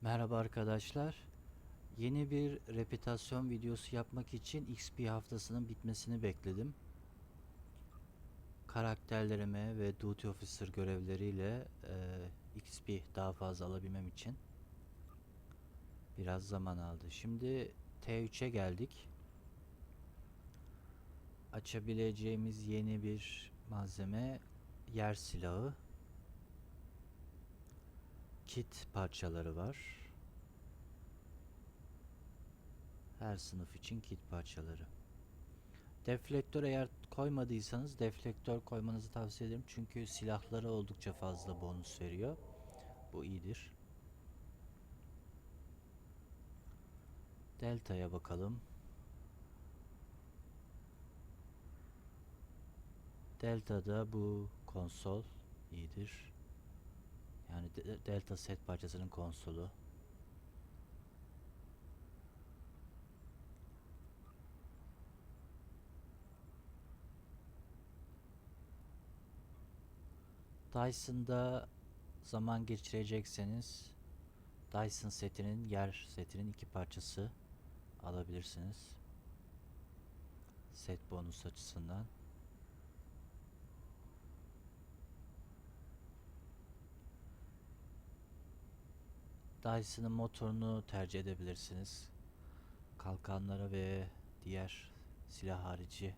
Merhaba arkadaşlar. Yeni bir repitasyon videosu yapmak için XP haftasının bitmesini bekledim. Karakterlerime ve Duty Officer görevleriyle e, XP daha fazla alabilmem için biraz zaman aldı. Şimdi T3'e geldik. Açabileceğimiz yeni bir malzeme yer silahı. Kit parçaları var. Her sınıf için kit parçaları. Deflektör eğer koymadıysanız deflektör koymanızı tavsiye ederim. Çünkü silahları oldukça fazla bonus veriyor. Bu iyidir. Delta'ya bakalım. Delta'da bu konsol iyidir. Yani de- Delta set parçasının konsolu. Dyson'da zaman geçirecekseniz Dyson setinin yer setinin iki parçası alabilirsiniz. Set bonus açısından. Dyson'ın motorunu tercih edebilirsiniz. Kalkanlara ve diğer silah harici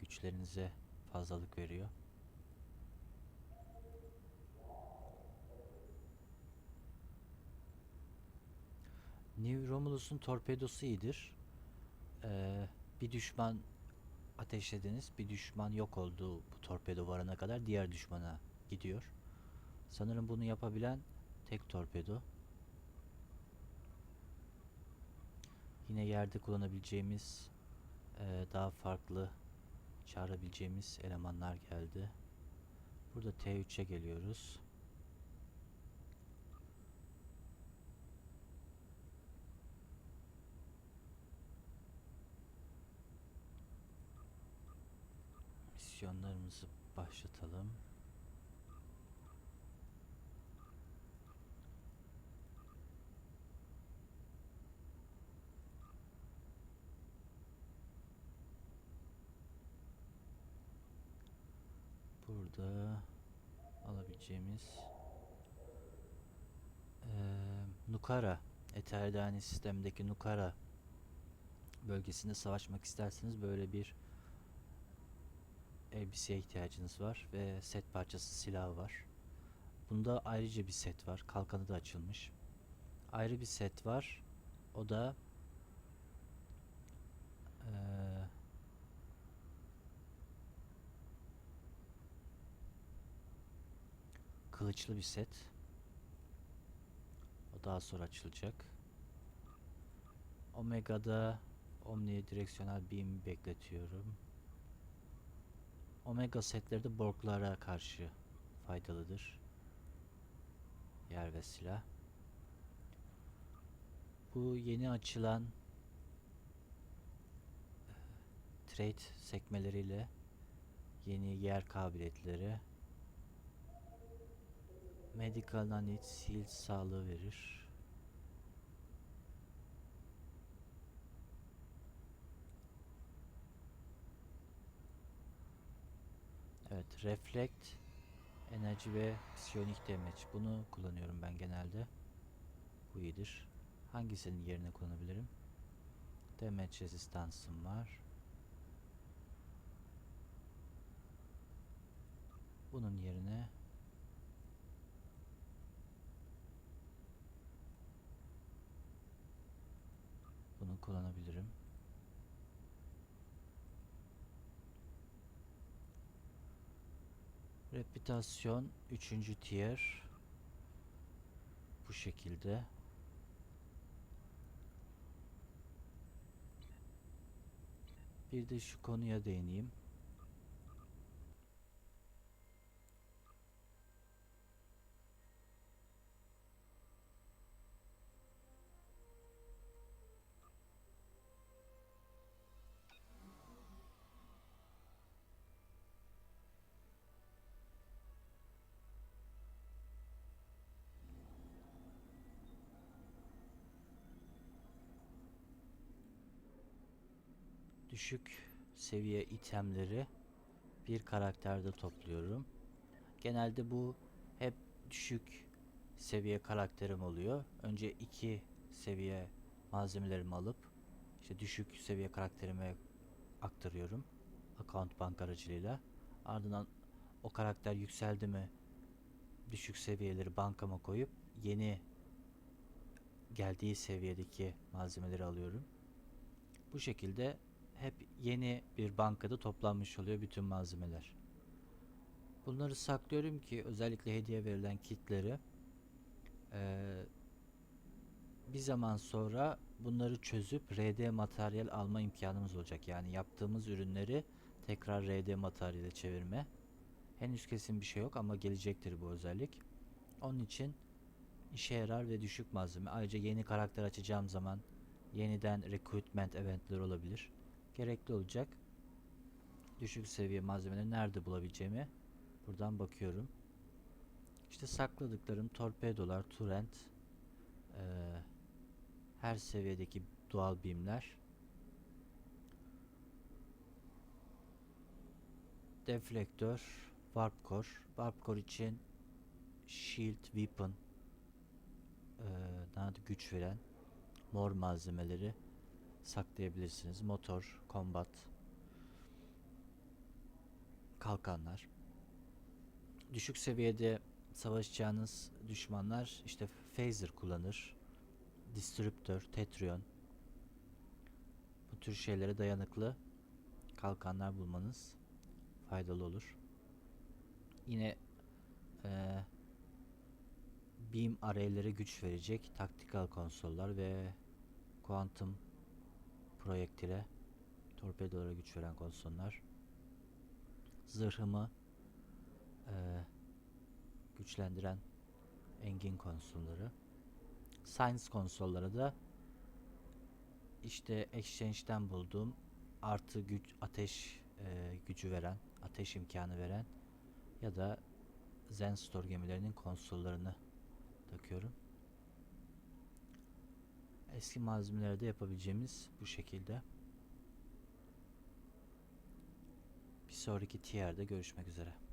güçlerinize fazlalık veriyor. New Romulus'un torpedosu iyidir. Ee, bir düşman ateşlediniz, bir düşman yok oldu bu torpedo varana kadar diğer düşmana gidiyor. Sanırım bunu yapabilen tek torpedo. Yine yerde kullanabileceğimiz eee, daha farklı çağırabileceğimiz elemanlar geldi. Burada T3'e geliyoruz. Misyonlarımızı başlatalım. Burada alabileceğimiz eee, Nukara Eterdani sistemdeki Nukara bölgesinde savaşmak isterseniz böyle bir elbiseye ihtiyacınız var ve set parçası silahı var. Bunda ayrıca bir set var. Kalkanı da açılmış. Ayrı bir set var. O da kılıçlı bir set. O daha sonra açılacak. Omega'da Omni direksiyonel beam bekletiyorum. Omega setleri de Borglara karşı faydalıdır. Yer ve silah. Bu yeni açılan eh, trade sekmeleriyle yeni yer kabiliyetleri Medical Nanit Seal sağlığı verir. Evet, Reflect, Enerji ve Psiyonik Damage. Bunu kullanıyorum ben genelde. Bu iyidir. Hangisinin yerine kullanabilirim? Damage Resistance'ım var. Bunun yerine bunu kullanabilirim. Reputasyon 3. tier bu şekilde. Bir de şu konuya değineyim. Düşük seviye itemleri bir karakterde topluyorum. Genelde bu hep düşük seviye karakterim oluyor. Önce iki seviye malzemelerimi alıp işte düşük seviye karakterime aktarıyorum. Account bank aracılığıyla. Ardından o karakter yükseldi mi düşük seviyeleri bankama koyup yeni geldiği seviyedeki malzemeleri alıyorum. Bu şekilde hep yeni bir bankada toplanmış oluyor bütün malzemeler. Bunları saklıyorum ki özellikle hediye verilen kitleri eee, bir zaman sonra bunları çözüp RD materyal alma imkanımız olacak. Yani yaptığımız ürünleri tekrar RD materyale çevirme. Henüz kesin bir şey yok ama gelecektir bu özellik. Onun için işe yarar ve düşük malzeme. Ayrıca yeni karakter açacağım zaman yeniden recruitment eventleri olabilir. Gerekli olacak. Düşük seviye malzemeleri nerede bulabileceğimi buradan bakıyorum. İşte sakladıklarım torpedolar, turret, eee, her seviyedeki doğal birimler, deflektör, warp core. Warp core için shield, weapon, eee, daha da güç veren mor malzemeleri saklayabilirsiniz. Motor, combat, kalkanlar. Düşük seviyede savaşacağınız düşmanlar işte phaser kullanır. Disruptor, Tetrion. Bu tür şeylere dayanıklı kalkanlar bulmanız faydalı olur. Yine eee beam array'lere güç verecek taktikal konsollar ve kuantum projektile torpedolara güç veren konsollar. Zırhımı eee, güçlendiren engin konsolları. Science konsolları da işte Exchange'den bulduğum artı güç ateş eee, gücü veren, ateş imkanı veren ya da Zen Store gemilerinin konsollarını takıyorum. Eski malzemelerde yapabileceğimiz bu şekilde. Bir sonraki tier'de görüşmek üzere.